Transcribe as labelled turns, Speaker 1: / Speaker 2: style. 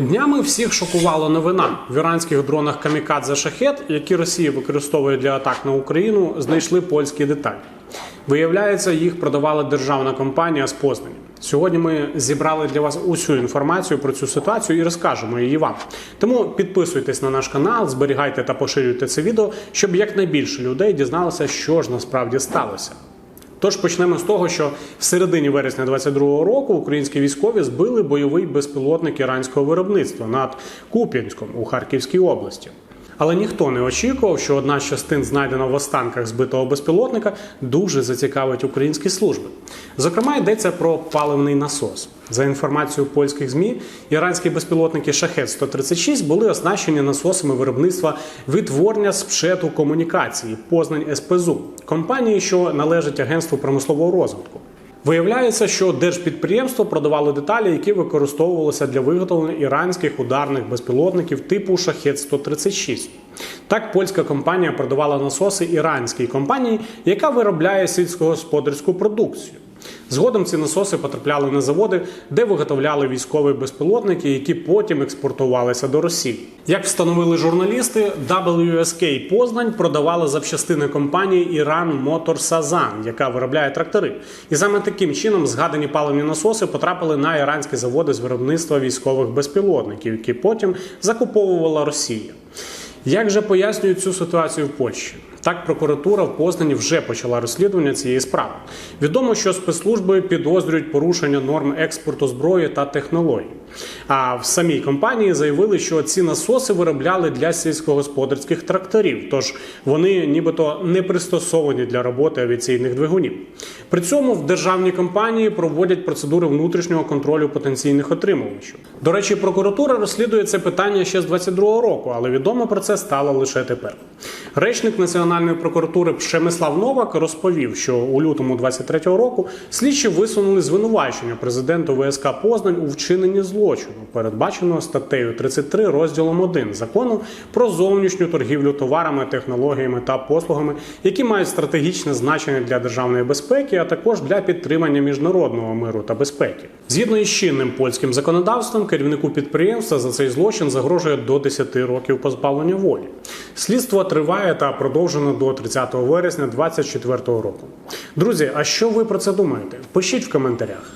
Speaker 1: Днями всіх шокувала новина. В іранських дронах камікадзе шахет, які Росія використовує для атак на Україну, знайшли польські деталі. Виявляється, їх продавала державна компанія з Познані. Сьогодні ми зібрали для вас усю інформацію про цю ситуацію і розкажемо її вам. Тому підписуйтесь на наш канал, зберігайте та поширюйте це відео, щоб якнайбільше людей дізналося, що ж насправді сталося. Тож почнемо з того, що в середині вересня 22-го року українські військові збили бойовий безпілотник іранського виробництва над Куп'янськом у Харківській області. Але ніхто не очікував, що одна з частин, знайдена в останках збитого безпілотника, дуже зацікавить українські служби. Зокрема, йдеться про паливний насос. За інформацією польських змі, іранські безпілотники шахет 136 були оснащені насосами виробництва відтворення спшету комунікації Познань СПЗУ компанії, що належить агентству промислового розвитку. Виявляється, що держпідприємство продавало деталі, які використовувалися для виготовлення іранських ударних безпілотників типу шахет 136 Так, польська компанія продавала насоси іранській компанії, яка виробляє сільськогосподарську продукцію. Згодом ці насоси потрапляли на заводи, де виготовляли військові безпілотники, які потім експортувалися до Росії. Як встановили журналісти, WSK Познань продавала запчастини компанії Іран Мотор Сазан, яка виробляє трактори. І саме таким чином згадані паливні насоси потрапили на іранські заводи з виробництва військових безпілотників, які потім закуповувала Росія. Як же пояснюють цю ситуацію в Польщі? Так, прокуратура в Познані вже почала розслідування цієї справи. Відомо, що спецслужби підозрюють порушення норм експорту зброї та технологій. А в самій компанії заявили, що ці насоси виробляли для сільськогосподарських тракторів, тож вони нібито не пристосовані для роботи авіаційних двигунів. При цьому в державній компанії проводять процедури внутрішнього контролю потенційних отримувачів. До речі, прокуратура розслідує це питання ще з 22-го року, але відомо про це стало лише тепер. Речник Національної прокуратури Пшемислав Новак розповів, що у лютому 23-го року слідчі висунули звинувачення президенту ВСК Познань у вчиненні злочину, передбаченого статтею 33 розділом 1 закону про зовнішню торгівлю товарами, технологіями та послугами, які мають стратегічне значення для державної безпеки, а також для підтримання міжнародного миру та безпеки. Згідно із чинним польським законодавством, керівнику підприємства за цей злочин загрожує до 10 років позбавлення волі. Слідство триває та продовжено до 30 вересня 2024 року. Друзі, а що ви про це думаєте? Пишіть в коментарях.